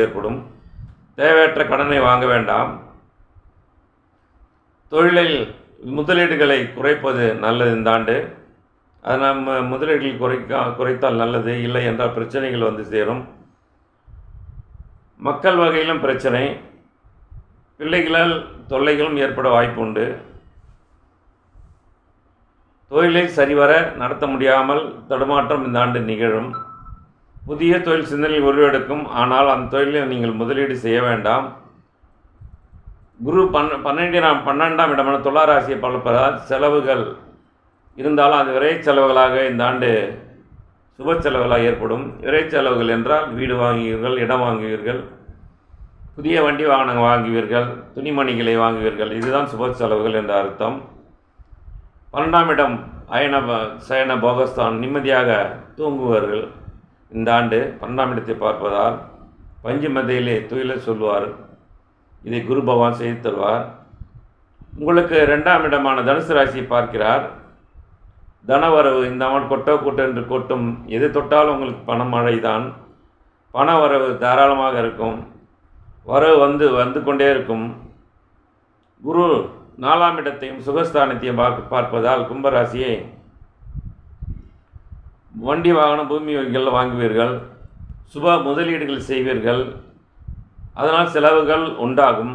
ஏற்படும். தேவையற்ற கடனை வாங்க வேண்டாம். தொழிலில் முதலீடுகளை குறைப்பது நல்லது இந்த ஆண்டு. அது நம்ம முதலீடுகள் குறைக்க குறைத்தால் நல்லது இல்லை என்றால் பிரச்சனைகள் வந்து சேரும். மக்கள் வகையிலும் பிரச்சனை. பிள்ளைகளால் தொல்லைகளும் ஏற்பட வாய்ப்பு உண்டு. தொழிலை சரிவர நடத்த முடியாமல் தடுமாற்றம் இந்த ஆண்டு நிகழும். புதிய தொழில் சிந்தனையில் உருவெடுக்கும். ஆனால் அந்த தொழிலில் நீங்கள் முதலீடு செய்ய வேண்டாம். குரு பன் பன்னெண்டாம் பன்னெண்டாம் இடமான துளாராசியை பலப்பதால் செலவுகள் இருந்தாலும் அது விரை செலவுகளாக இந்த ஆண்டு சுப செலவுகளாக ஏற்படும். விரை செலவுகள் என்றால் வீடு வாங்குவீர்கள் இடம் வாங்குவீர்கள் புதிய வண்டி வாகனங்கள் வாங்குவீர்கள் துணிமணிகளை வாங்குவீர்கள். இதுதான் சுப செலவுகள் என்ற அர்த்தம். பன்னெண்டாம் இடம் அயன சயன போகஸ்தான் நிம்மதியாக தூங்குவார்கள். இந்த ஆண்டு பன்னெண்டாம் இடத்தை பார்ப்பதால் பஞ்சு மதையிலே துயில சொல்வார். இதை குரு பகவான் செய்து தருவார். உங்களுக்கு ரெண்டாம் இடமான தனுசு ராசியை பார்க்கிறார். தனவரவு இந்த ஆண்டு கொட்டோ கூட்டு என்று கொட்டும். எது தொட்டாலும் உங்களுக்கு பண மழை தான் பண வரவு தாராளமாக இருக்கும். வரவு வந்து வந்து கொண்டே இருக்கும். குரு நாலாம் இடத்தையும் சுகஸ்தானத்தையும் பார்க்க பார்ப்பதால் கும்பராசியை வண்டி வாகனம் பூமி வங்கிகள் வாங்குவீர்கள் சுப முதலீடுகள் செய்வீர்கள் அதனால் செலவுகள் உண்டாகும்.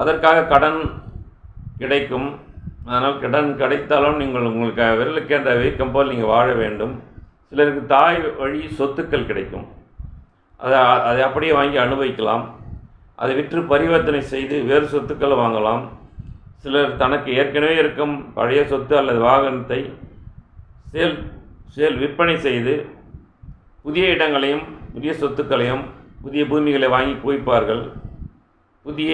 அதற்காக கடன் கிடைக்கும். அதனால் கடன் கிடைத்தாலும் நீங்கள் உங்களுக்கு விரலுக்கேற்ற வீக்கம் போல் நீங்கள் வாழ வேண்டும். சிலருக்கு தாய் வழி சொத்துக்கள் கிடைக்கும். அதை அதை அப்படியே வாங்கி அனுபவிக்கலாம். அதை விற்று பரிவர்த்தனை செய்து வேறு சொத்துக்களை வாங்கலாம். சிலர் தனக்கு ஏற்கனவே இருக்கும் பழைய சொத்து அல்லது வாகனத்தை சேல் சேல் விற்பனை செய்து புதிய இடங்களையும் புதிய சொத்துக்களையும் புதிய பூமிகளை வாங்கி குவிப்பார்கள். புதிய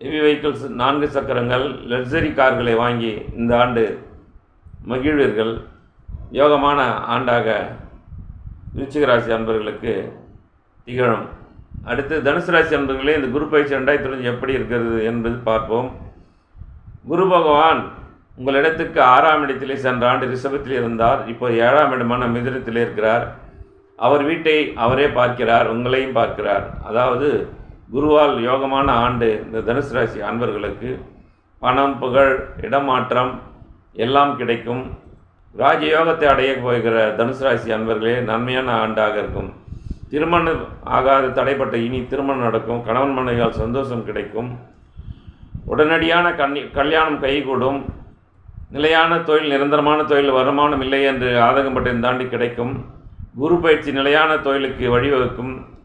ஹெவி வெஹிக்கிள்ஸ் நான்கு சக்கரங்கள் லக்ஸரி கார்களை வாங்கி இந்த ஆண்டு மகிழ்வீர்கள். யோகமான ஆண்டாக விருச்சிக ராசி அன்பர்களுக்கு திகழும். அடுத்து தனுசு ராசி அன்பர்களே இந்த குரு பயிற்சி ரெண்டாயிரத்தி எப்படி இருக்கிறது என்பது பார்ப்போம். குரு பகவான் உங்களிடத்துக்கு ஆறாம் இடத்திலே சென்ற ஆண்டு ரிஷபத்தில் இருந்தார். இப்போ ஏழாம் இடமான மிதிரத்தில் இருக்கிறார். அவர் வீட்டை அவரே பார்க்கிறார் உங்களையும் பார்க்கிறார். அதாவது குருவால் யோகமான ஆண்டு இந்த தனுசு ராசி அன்பர்களுக்கு. பணம் புகழ் இடமாற்றம் எல்லாம் கிடைக்கும். ராஜயோகத்தை அடைய போகிற தனுசு ராசி அன்பர்களே நன்மையான ஆண்டாக இருக்கும். திருமணம் ஆகாத தடைப்பட்ட இனி திருமணம் நடக்கும். கணவன் மனைவியால் சந்தோஷம் கிடைக்கும். உடனடியான கண் கல்யாணம் கைகூடும். நிலையான தொழில் நிரந்தரமான தொழில் வருமானம் இல்லை என்று ஆதங்கப்பட்டு இந்த தாண்டி கிடைக்கும். குரு பயிற்சி நிலையான தொழிலுக்கு வழிவகுக்கும்.